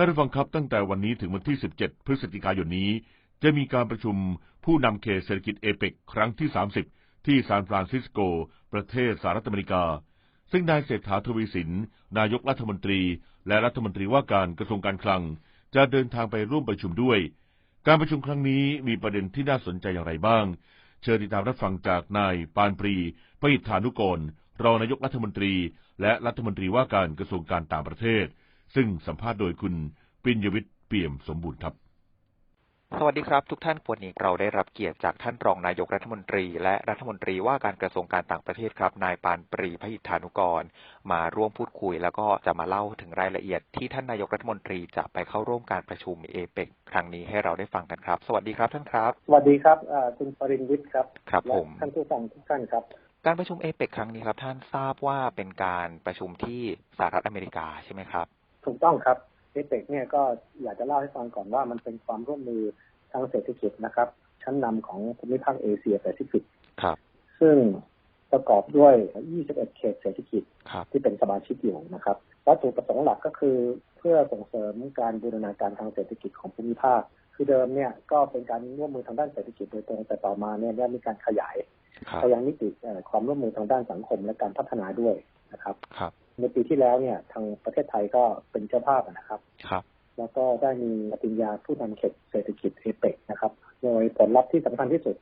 ท่านผู้ฟังครับตั้งแต่วันนี้ถึงวันที่ 17 พฤศจิกายนนี้ จะมีการประชุมผู้นำเขตเศรษฐกิจเอเปกครั้งที่ 30 ที่ซานฟรานซิสโก ประเทศสหรัฐอเมริกา ซึ่งนายเศรษฐาทวีสิน นายกรัฐมนตรี และรัฐมนตรีว่าการกระทรวงการคลัง จะเดินทางไปร่วมประชุมด้วย การประชุมครั้งนี้มีประเด็นที่น่าสนใจอย่างไรบ้าง เชิญติดตามรับฟังจากนายปานปรีปหิทธานุกรรองนายกรัฐมนตรี และรัฐมนตรีว่าการกระทรวงการต่างประเทศ ซึ่งสัมภาษณ์โดยคุณปิญญวิทย์เปี่ยมสมบูรณ์ครับ สวัสดีครับ ทุกท่านวันนี้เราได้รับเกียรติจากท่านรองนายกรัฐมนตรี และรัฐมนตรีว่าการกระทรวงการต่างประเทศครับ นายปานปรีพหิทธานุกร มาร่วมพูดคุย แล้วก็จะมาเล่าถึงรายละเอียดที่ท่านนายกรัฐมนตรีจะไปเข้าร่วมการประชุมเอเปกครั้งนี้ให้เราได้ฟังกันครับ สวัสดีครับท่านครับ สวัสดีครับอ่าคุณปรินวิทย์ครับครับและผมท่านผู้ฟังทุกท่านครับการประชุมเอเปกครั้งนี้ครับท่านทราบว่าเป็นการประชุมที่สหรัฐอเมริกาใช่ไหมครับ ถูกต้องครับเอเปกเนี่ยก็อยากจะเล่าให้ฟังก่อนว่ามันเป็นความร่วมมือทางเศรษฐกิจนะครับ ชั้นนำของภูมิภาคเอเชียแปซิฟิกครับ ซึ่งประกอบด้วย 21 เขตเศรษฐกิจครับที่เป็นสมาชิกอยู่นะครับ วัตถุประสงค์หลักก็คือเพื่อส่งเสริมการบูรณาการทางเศรษฐกิจของภูมิภาค คือเดิมเนี่ยก็เป็นการร่วมมือทางด้านเศรษฐกิจโดยตรงแต่ต่อมาเนี่ยได้มีการขยายครับไปยังมิติเอ่อความร่วมมือทางด้านสังคมและการพัฒนาด้วยนะครับครับ ในปีที่แล้วเนี่ย ทางประเทศไทยก็เป็นเจ้าภาพนะครับ ครับ แล้วก็ได้มีปฏิญญาผู้นำเขตเศรษฐกิจเอเปกนะครับ โดยผลลัพธ์ที่สำคัญที่สุด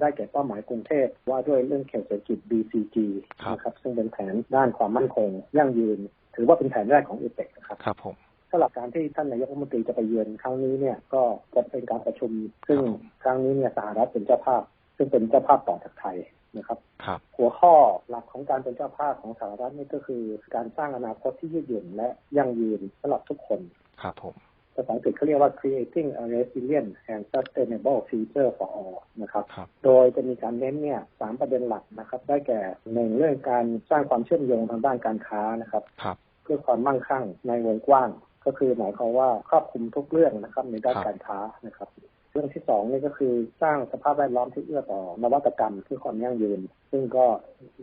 ได้แก่เป้าหมายกรุงเทพว่าด้วยเรื่องเขตเศรษฐกิจ BCG ครับนะครับซึ่งเป็นแผนด้านความมั่นคง ยั่งยืน ถือว่าเป็นแผนแรกของเอเปกนะครับครับผมสำหรับการที่ท่านนายกรัฐมนตรีจะไปเยือนครั้งนี้เนี่ยก็จะเป็นการประชุม ซึ่งครั้งนี้เนี่ยสหรัฐเป็นเจ้าภาพ ซึ่งเป็นเจ้าภาพต่อจากไทย นะครับครับ หัวข้อหลักของการเป็นเจ้าภาพของสหรัฐนี่ก็คือ การสร้างอนาคตที่ยืดหยุ่นและยั่งยืนสำหรับทุกคน ครับผมภาษาอังกฤษเขาเรียกว่า creating a resilient and sustainable future for all นะครับครับโดยจะมีการเน้นเนี่ยสามประเด็นหลักนะครับ ได้แก่หนึ่งเรื่องการสร้างความเชื่อมโยงทางด้านการค้านะครับครับเพื่อความมั่งคั่งในวงกว้าง ก็คือหมายความว่าครอบคลุมทุกเรื่องนะครับในด้านครับการค้านะครับ เรื่องที่สองนี่ก็คือสร้างสภาพแวดล้อมที่เอื้อต่อนวัตกรรมเพื่อความยั่งยืน ซึ่งก็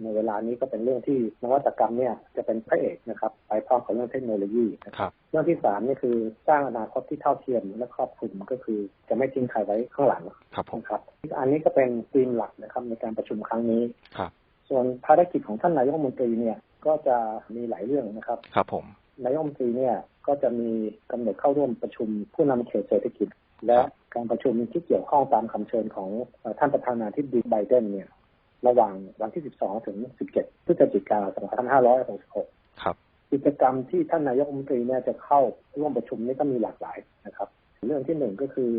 ในเวลานี้ก็เป็นเรื่องที่นวัตกรรมเนี่ยจะเป็นพระเอกนะครับไปพร้อมกับเรื่องเทคโนโลยีนะคครับรับเรื่องที่สามนี่คือสร้างอนาคตที่เท่าเทียมและครอบคลุมก็คือจะไม่ทิ้งใครไว้ข้างหลังครับผมนะครับ อันนี้ก็เป็นธีมหลักนะครับในการประชุมครั้งนี้ครับส่วนภารกิจของท่านนายกรัฐมนตรีเนี่ยก็จะมีหลายเรื่องนะครับครับผมนายกรัฐมนตรีเนี่ยก็จะมีกำหนดเข้าร่วมประชุมผู้นำเขตเศรษฐกิจ และ การประชุมที่เกี่ยวข้องตามคำเชิญของเอ่อท่านประธานาธิบดีไบเดนเนี่ย ระหว่างวันที่ 12 ถึง 17 พฤศจิกายน 2566 ครับ กิจกรรมที่ท่านนายกรัฐมนตรีเนี่ยจะเข้าร่วมประชุมนี้ก็มีหลากหลายนะครับ เรื่องที่หนึ่งก็คือ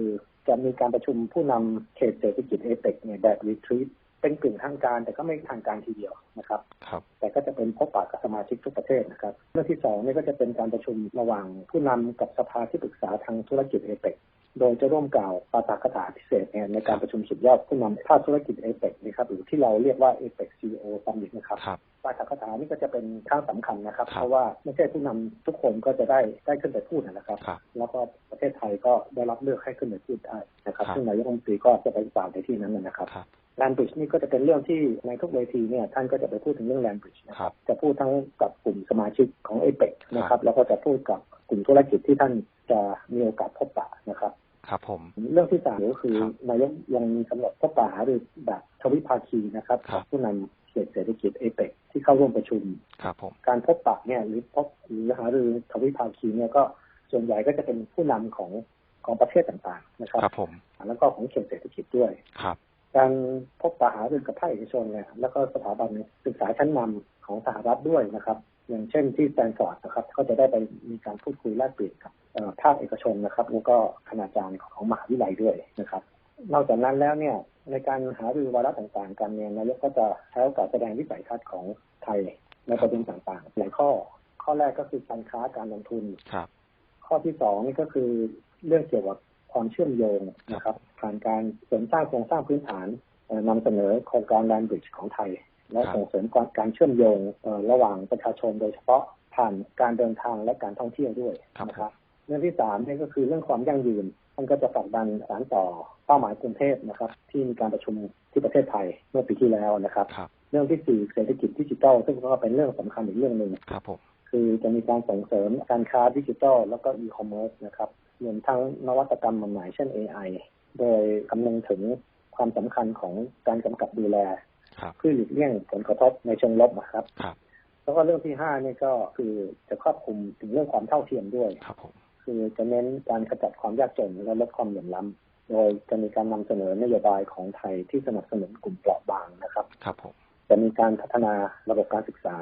จะมีการประชุมผู้นำเขตเศรษฐกิจเอเปกเนี่ยแบบรีทรีตเป็นกึ่งทางการแต่ก็ไม่ทางการทีเดียวนะครับครับ แต่ก็จะเป็นพบปะกับสมาชิกทุกประเทศนะครับ เรื่องที่สองนี่ก็จะเป็นการประชุมระหว่างผู้นำกับสภาที่ปรึกษาทางธุรกิจเอเปก โดยจะร่วมกล่าวปาฐกถาพิเศษเนี่ยในการประชุมสุดยอดผู้นำภาคธุรกิจเอเปกนะครับหรือที่เราเรียกว่าเอเปกซีโอซัมมิตนะครับครับปาฐกถานี่ก็จะเป็นครั้งสำคัญนะครับครับ เพราะว่าไม่ใช่ผู้นำทุกคนก็จะได้ได้ขึ้นไปพูดนะครับครับ แล้วก็ประเทศไทยก็ได้รับเลือกให้ขึ้นไปพูดได้นะครับครับซึ่งนายกรัฐมนตรีก็จะไปกล่าวในที่นั้นนะครับครับแลนบริดจ์นี่ก็จะเป็นเรื่องที่ในทุกเวทีเนี่ยท่านก็จะไปพูดถึงเรื่องแลนบริดจ์นะคครัรับบจะพูดทั้งกับกลุ่มสมาชิกของเอเปกนะคครัรับบแล้วก็จะพูดกับกลุ่มธุรกิจที่ท่านจะมีโอกาสพบปะนะครับ ครับผมเรื่องที่สามก็คือครับนายกยังมีกำหนดพบปะหารือแบบทวิภาคีนะครับครับผู้นำเขตเศรษฐกิจเอเปกที่เข้าร่วมประชุมครับผมการพบปะเนี่ยหรือพบหรือหารือทวิภาคีเนี่ยก็ส่วนใหญ่ก็จะเป็นผู้นำของของประเทศต่างๆนะครับครับผมแล้วก็ของเขตเศรษฐกิจด้วยครับการพบปะหารือกับภาคเอกชนเนี่ยแล้วก็สถาบันศึกษาชั้นนำของสหรัฐด้วยนะครับ อย่างเช่นที่สแตนฟอร์ดนะครับ ก็จะได้ไปมีการพูดคุยแลกเปลี่ยนกับเอ่อภาคเอกชนนะครับ แล้วก็คณาจารย์ของมหาวิทยาลัยด้วยนะครับ นอกจากนั้นแล้วเนี่ยในการหารือวาระต่างๆ กันเนี่ยนายกก็จะใช้โอกาสแสดงวิสัยทัศน์ของไทยในประเด็นต่างๆ หลายข้อ ข้อแรกก็คือการค้าการลงทุนครับ ข้อที่สองนี่ก็คือเรื่องเกี่ยวกับความเชื่อมโยงนะครับ ผ่านการเสริมสร้างโครงสร้างพื้นฐานเอ่อนำเสนอโครงการแลนบริดจ์ของไทย และครับส่งเสริมการเชื่อมโยงเอ่อระหว่างประชาชนโดยเฉพาะผ่านการเดินทางและการท่องเที่ยวด้วยครับนะครับเรื่องที่สามนี่ก็คือเรื่องความยั่งยืนท่านก็จะผลักดันสารต่อเป้าหมายกรุงเทพนะครับ ที่มีการประชุมที่ประเทศไทยเมื่อปีที่แล้วนะครับครับเรื่องที่สี่เศรษฐกิจดิจิทัลซึ่งก็เป็นเรื่องสำคัญอีกเรื่องหนึ่งครับผมคคือจะมีการส่งเสริมการค้าดิจิทัลแล้วก็อีคอมเมิร์ซนะครับรวมทั้งนวัตกรรมใหม่ๆเช่น AI โดยคำนึงถึงความสำคัญของการกำกับดูแล ครับเพื่อหลีกเลี่ยงผลกระทบในเชิงลบนะครับครับ แล้วก็เรื่องที่ห้านี่ก็คือจะครอบคลุมถึงเรื่องความเท่าเทียมด้วยครับผมคือจะเน้นการขจัดความยากจนและลดความเหลื่อมล้ำโดยจะมีการนำเสนอนโยบายของไทยที่สนับสนุนกลุ่มเปราะบางนะครับ ครับผมจะมีการพัฒนาระบบการศึกษา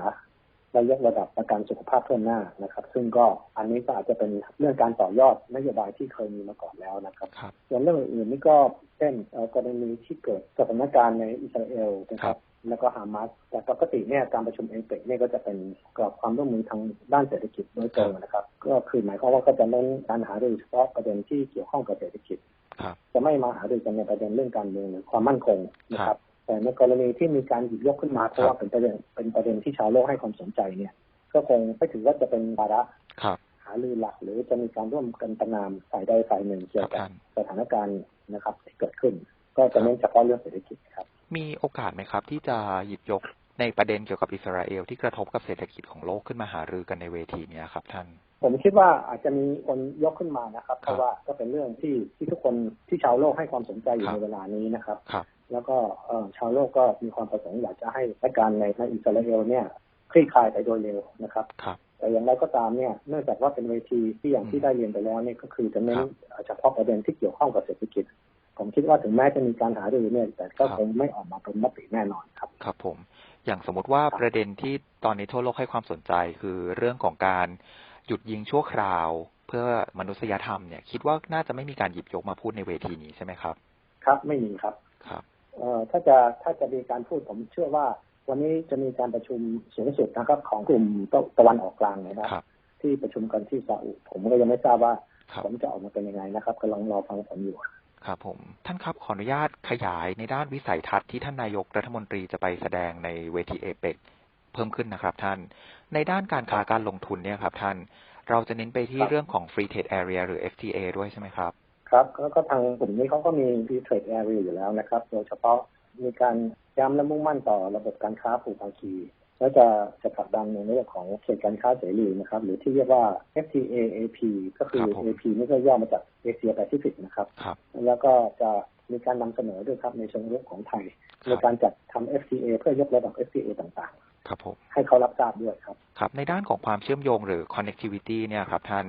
และยกระดับประกันสุขภาพเพิ่มหน้านะครับ ซึ่งก็อันนี้ก็อาจจะเป็นเรื่องการต่อยอดนโยบายที่เคยมีมาก่อนแล้วนะครับครับส่วนเรื่องอื่นๆนี่ก็เช่นเอ่อกรณีที่เกิดสถานการณ์ในอิสราเอลนะคครัรับบแล้วก็ฮามาสแต่ปกติเนี่ยการประชุมเอเปกเนี่ยก็จะเป็นกรอบความร่วมมือทางด้านเศรษฐกิจโดยตรงนะครับ ก็คือหมายความว่าก็จะเน้นการหารือเฉพาะประเด็นที่เกี่ยวข้องกับเศรษฐกิจครับจะไม่มาหารือกันในประเด็นเรื่องการเมืองหรือความมั่นคงนะคครัรับบ แต่ในกรณีที่มีการหยิบยกขึ้นมาเพราะว่าเป็นประเด็นเป็นประเด็นที่ชาวโลกให้ความสนใจเนี่ย ก็คงไม่ถือว่าจะเป็นภาระครับหารือหลักหรือจะมีการร่วมกันประนามฝ่ายใดฝ่ายหนึ่งเกี่ยวครักับบท่านสถานการณ์นะครับ ที่เกิดขึ้น ก็จะเน้นเฉพาะเรื่องเศรษฐกิจครับ มีโอกาสไหมครับ ที่จะหยิบยกในประเด็นเกี่ยวกับอิสราเอลที่กระทบกับเศรษฐกิจของโลกขึ้นมาหารือกันในเวทีเนี้ยครับ ท่าน ผมคิดว่าอาจจะมีคนยกขึ้นมานะครับครับเพราะว่าก็เป็นเรื่องที่ที่ทุกคนที่ชาวโลกให้ความสนใจอยู่ครับในเวลานี้นะครับครับ แล้วก็เอ่อชาวโลกก็มีความประสงค์อยากจะให้สถานการณ์ในในอิสราเอลเนี่ยคลี่คลายไปโดยเร็วนะครับครับแต่อย่างไรก็ตามเนี่ยเนื่องจากว่าเป็นเวทีที่อย่างอืมที่ได้เรียนไปแล้วเนี่ยก็คือจะเน้นครับเฉพาะประเด็นที่เกี่ยวข้องกับเศรษฐกิจ ผมคิดว่าถึงแม้จะมีการหารือเนี่ยแต่ก็ครับคงไม่ออกมาเป็นมติแน่นอนครับ ครับผม อย่างสมมติว่าครับประเด็นที่ตอนนี้ทั่วโลกให้ความสนใจคือเรื่องของการหยุดยิงชั่วคราวเพื่อมนุษยธรรมเนี่ย คิดว่าน่าจะไม่มีการหยิบยกมาพูดในเวทีนี้ใช่ไหมครับ ครับไม่มีครับครับเอ่อ ถ้าจะถ้าจะมีการพูดผมเชื่อว่า วันนี้จะมีการประชุมสูงสุดนะครับ ของกลุ่มตะวันออกกลางนะครับครับที่ประชุมกันที่ซาอุผมก็ยังไม่ทราบว่าครับผลจะออกมาเป็นยังไงนะครับกำลังรอฟังผลอยู่ครับผมท่านครับขออนุญาตขยายในด้านวิสัยทัศน์ที่ท่านนายกรัฐมนตรีจะไปแสดงในเวทีเอเปกเพิ่มขึ้นนะครับท่าน ในด้านการค้าการลงทุนเนี่ยครับท่าน เราจะเน้นไปที่ครับเรื่องของ Free Trade Area หรือ FTA ด้วยใช่ไหมครับ ครับแล้วก็ทางกลุ่มนี้เขาก็มี free trade area อยู่แล้วนะครับ โดยเฉพาะมีการย้ำและมุ่งมั่นต่อระบบการค้าผูกภาคีแล้วจะจะผลักดันในเรื่องของเขตการค้าเสรีนะครับ หรือที่เรียกว่า FTA AP ก็คือครับผม AP นี่ก็ย่อมาจากเอเชียแปซิฟิกนะครับครับแล้วก็จะมีการนำเสนอด้วยครับในเชิงรุกของไทยครับในการจัดทำ FTA เพื่อยกระดับ FTA ต่าง ครับผมๆให้เขารับทราบด้วยครับครับ ในด้านของความเชื่อมโยงหรือ connectivity เนี่ยครับท่าน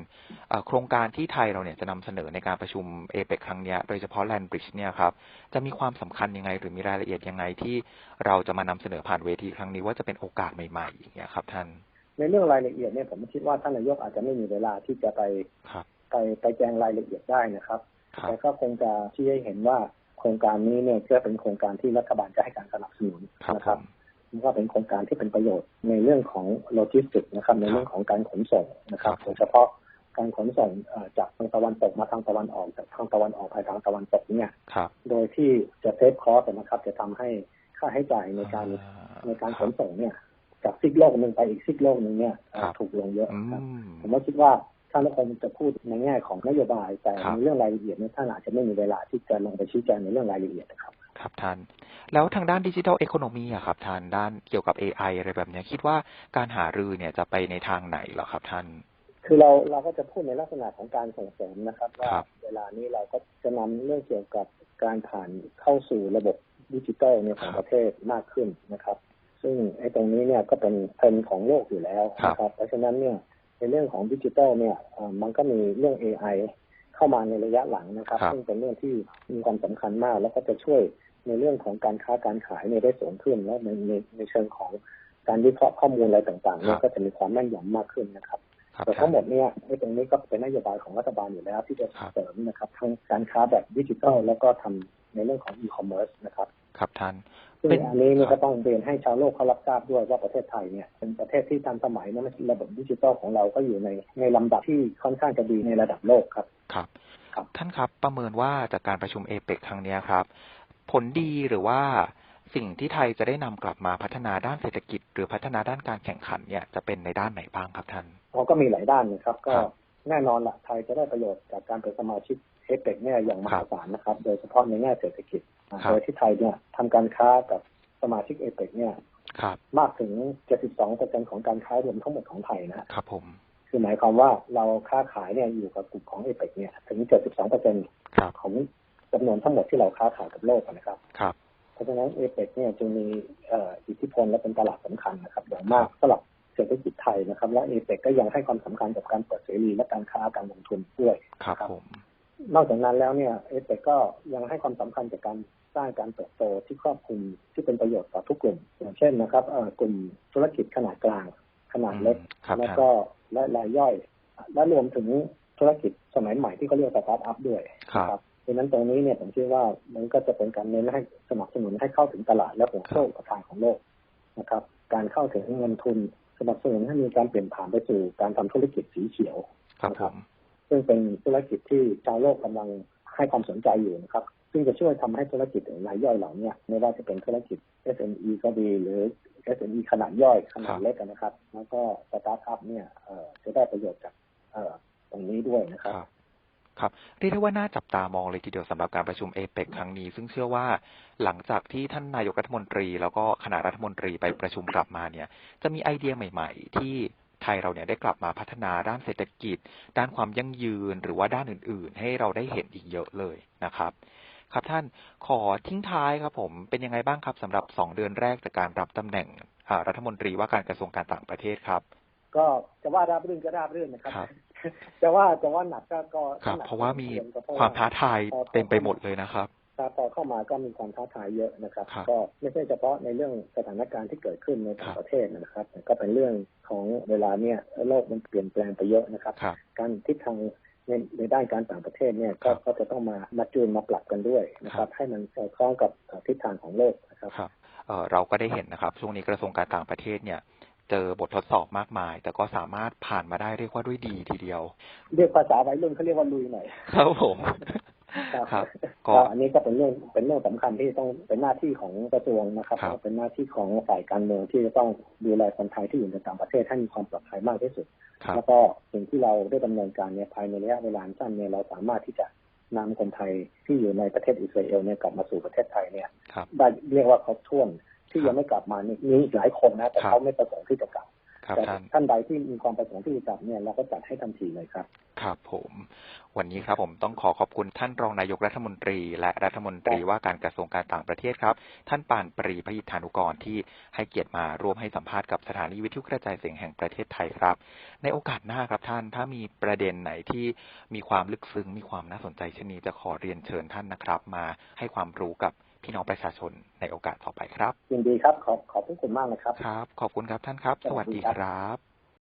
เอ่อโครงการที่ไทยเราเนี่ยจะนำเสนอในการประชุมเอเปกครั้งเนี้ยโดยเฉพาะ Land Bridge เนี่ยครับจะมีความสำคัญยังไง หรือมีรายละเอียดยังไงที่เราจะมานำเสนอผ่านเวทีครั้งนี้ว่าจะเป็นโอกาสใหม่ๆอย่างเงี้ยครับท่าน ในเรื่องรายละเอียดเนี่ยผมคิดว่าท่านนายกอาจจะไม่มีเวลาที่จะไปครับไปไปแจงรายละเอียดได้นะครับครับแต่ก็คงจะชี้ให้เห็นว่าโครงการนี้เนี่ยก็เป็นโครงการที่รัฐบาลจะให้การสนับสนุนครับนะผครับม ก็เป็นโครงการที่เป็นประโยชน์ในเรื่องของโลจิสติกส์นะครับ ในเรื่องของการขนส่งนะครับครับโดยเฉพาะการขนส่งเอ่อจากทางตะวันตกมาทางตะวันออกจากทางตะวันออกไปทางตะวันตกเนี่ยครับโดยที่จะเซฟคอสนะครับ จะทำให้ค่าใช้จ่ายในการอ่ในการคขบนส่งเนี่ย จากซีกโลกหนึ่งไปอีกซีกโลกหนึ่งเนี่ยเอ่อครับถูกลงเยอะอืครับมผมว่าคิดว่าท่านก็คงจะพูดในแง่ของนโยบาย แต่ครับในเรื่องรายละเอียดเนี่ยท่านอาจจะไม่มีเวลาที่จะลงไปชี้แจงในเรื่องรายละเอียดนะครับ ครับท่าน แล้วทางด้านดิจิทัลเอ o n นมีอะครับท่านด้านเกี่ยวกับ AI อะไรแบบเนี้ยคิดว่าการหารือเนี่ยจะไปในทางไหนเหรอครับท่าน คือเราเราก็จะพูดในลักษณะของการส่งเสริมนะครับว่าครับเวลานี้เราก็จะนำเรื่องเกี่ยวกับการผ่านเข้าสู่ระบบดิจิทัลเนี่ยของประเทศมากขึ้นนะครับ ซึ่งไอ้ตรงนี้เนี่ยก็เป็นเทรนด์ของโลกอยู่แล้วนะครับ เพราะฉะนั้นเนี่ยในเรื่องของดิจิทัลเนี่ยเอ่อมันก็มีเรื่อง AI เข้ามาในระยะหลังนะครับครับซึ่งเป็นเรื่องที่มีความสำคัญมาก แล้วก็จะช่วย ในเรื่องของการค้าการขายเนี่ยได้สูงขึ้นและในในในเชิงของการวิเคราะห์ข้อมูลอะไรต่างๆเนี่ยก็จะมีความแม่นยำมากขึ้นนะครับครับแต่ท่าทั้นงหมดเนี่ยไอ้ตรงนี้ก็เป็นนโยบายของรัฐบาลอยู่แล้ว ที่จะครับเสริมนะครับทั้งการค้าแบบดิจิทัลแล้วก็ทำในเรื่องของอีคอมเมิร์ซนะครับ ครับท่านซึ่งเป็นอันนี้เนี่ยครัก็บต้องเรียนให้ชาวโลกเขารับทราบด้วยว่าประเทศไทยเนี่ยเป็นประเทศที่ทันสมัยนะระบบดิจิทัลของเราก็อยู่ในในลำดับที่ค่อนข้างจะดีในระดับโลกครับ ครับครับท่านครับประเมินว่าจากการประชุมเอเปกครั้งเนี้ยครับ ผลดีหรือว่าสิ่งที่ไทยจะได้นำกลับมาพัฒนาด้านเศรษฐกิจ หรือพัฒนาด้านการแข่งขันเนี่ยจะเป็นในด้านไหนบ้างครับท่านเราก็มีหลายด้านนะครับ ก็ครับแน่นอนละไทยจะได้ประโยชน์จากการเป็นสมาชิกเอเปกเนี่ยอย่างมครัหาบศาลนะครับ โดยเฉพาะในแง่เศรษฐกิจอ่าครับโดยที่ไทยเนี่ยทำการค้ากับสมาชิกเอเปกเนี่ยครับมากถึง 72%ของการค้ารวมทั้งหมดของไทยนะฮะครับผมคือหมายความว่าเราค้าขายเนี่ยอยู่กับกลุ่มของเอเปกเนี่ยถึง 72%ครับของ จำนวนทั้งหมดที่เราค้าขายกับโลกนะครับครับเพราะฉะนั้นเอเปกเนี่ยจึงมีเอ่ออิทธิพลและเป็นตลาดสำคัญนะครับอย่างมากสำหรับเศรษฐกิจไทยนะครับ และเอเปกก็ยังให้ความสำคัญกับการเปิดเสรีและการค้าการลงทุนด้วยครับครับผมนอกจากนั้นแล้วเนี่ยเอเปกก็ยังให้ความสำคัญกับการสร้างการเติบโตที่ครอบคลุมที่เป็นประโยชน์ต่อทุกกลุ่ม อย่างเช่นนะครับเอ่อกลุ่มธุรกิจขนาดกลาง ขนาดเล็กครับแล้วท่านก็และรายย่อย และรวมถึงธุรกิจสมัยใหม่ที่เขาเรียกสตาร์ทอัพด้วยครับนะ ดังนั้นตรงนี้เนี่ยผมคิดว่ามันก็จะเป็นการเน้นให้สนับสนุนให้เข้าถึงตลาดและห่วงโซ่อุประทานของโลกนะครับ การเข้าถึงเงินทุนสนับสนุนให้มีการเปลี่ยนผ่านไปสู่การทำธุรกิจสีเขียวครับผมซึ่งเป็นธุรกิจที่ชาวโลกกำลังให้ความสนใจอยู่นะครับ ซึ่งจะช่วยทำให้ธุรกิจรายย่อยเหล่าเนี้ไม่ว่าจะเป็นธุรกิจ SME ก็ดีหรือ SME ขนาดย่อยขนาดเล็กนะครับ แล้วก็สตาร์ทอัพเนี่ยเอ่อจะได้ประโยชน์จากเอ่อตรงนี้ด้วยนะคครับรับ ครับเรียกได้ว่าน่าจับตามองเลยทีเดียวสำหรับการประชุมเอเปกครั้งนี้ ซึ่งเชื่อว่าหลังจากที่ท่านนายกรัฐมนตรี แล้วก็คณะรัฐมนตรีไปประชุมกลับมาเนี่ย จะมีไอเดียใหม่ ๆ ที่ไทยเราเนี่ยได้กลับมาพัฒนาด้านเศรษฐกิจ ด้านความยั่งยืนหรือว่าด้านอื่น ๆ ให้เราได้เห็นอีกเยอะเลยนะครับครับท่านขอทิ้งท้ายครับผมเป็นยังไงบ้างครับสำหรับสองเดือนแรกจากการรับตำแหน่งอ่ารัฐมนตรีว่าการกระทรวงการต่างประเทศครับ ก็จะว่าราบรื่นก็ราบรื่นนะครับ ครับจะว่าจะว่าหนักก็ก็ครับหนักเพราะว่ามีก็เพระความท้าทายพอเต็มไปหมดเลยนะครับถ้าพอเข้ามาก็มีความท้าทายเยอะนะครับครับ ก็ไม่ใช่เฉพาะในเรื่องสถานการณ์ที่เกิดขึ้นในต่าครังบประเทศนะครับแต่ก็เป็นเรื่องของเวลาเนี่ยโลกมันเปลี่ยนแปลงไปเยอะนะครับครับการทิศทางในในด้านการต่างประเทศเนี่ยก็ครับก็จะต้องมามาจูนมาปรับกันด้วยนะคครัรับบให้มันสอดคล้องกับเอ่อทิศทางของโลกนะครับครับเอ่อเราก็ได้เห็นนะครับ ช่วงนี้กระทรวงการต่างประเทศเนี่ย เจอบททดสอบมากมาย แต่ก็สามารถผ่านมาได้เรียกว่าด้วยดีทีเดียว เรียกภาษาวัยรุ่นเขาเรียกว่าลุยหน่อยครับผมครับครับก็ก็อันนี้ก็เป็นเรื่องเป็นเรื่องสำคัญที่ต้องเป็นหน้าที่ของกระทรวงนะครับครับ เป็นหน้าที่ของฝ่ายการเมืองที่จะต้องดูแลคนไทยที่อยู่ในต่างประเทศให้มีความปลอดภัยมากที่สุดครับแล้วก็สิ่งที่เราได้ดำเนินการเนี่ยภายในระยะเวลาสั้นเนี่ยเราสามารถที่จะนำคนไทยที่อยู่ในประเทศอิสราเอลเนี่ยกลับมาสู่ประเทศไทยเนี่ยครับได้เรียกว่าครบถ้วน ที่ครับยังไม่กลับมานี่มีอีกหลายคนนะ แต่ครับเขาไม่ประสงค์ที่จะกลับครับแต่ท่านท่านใดที่มีความประสงค์ที่จะกลับเนี่ยเราก็จัดให้ทันทีเลยครับ ครับผม วันนี้ครับผมต้องขอขอบคุณท่านรองนายกรัฐมนตรี และรัฐมนตรีว่าการกระทรวงการต่างประเทศครับ ท่านปานปรีพยิทธานุกรที่ให้เกียรติมาร่วมให้สัมภาษณ์กับสถานีวิทยุกระจายเสียงแห่งประเทศไทยครับ ในโอกาสหน้าครับท่านถ้ามีประเด็นไหนที่มีความลึกซึ้งมีความน่าสนใจเช่นนี้จะขอเรียนเชิญท่านนะครับ มาให้ความรู้กับ พี่น้องประชาชนในโอกาสต่อไปครับยินดีครับ ขอบขอบพระคุณมากนะครับ ครับ ขอบคุณครับท่านครับ สวัสดีครับ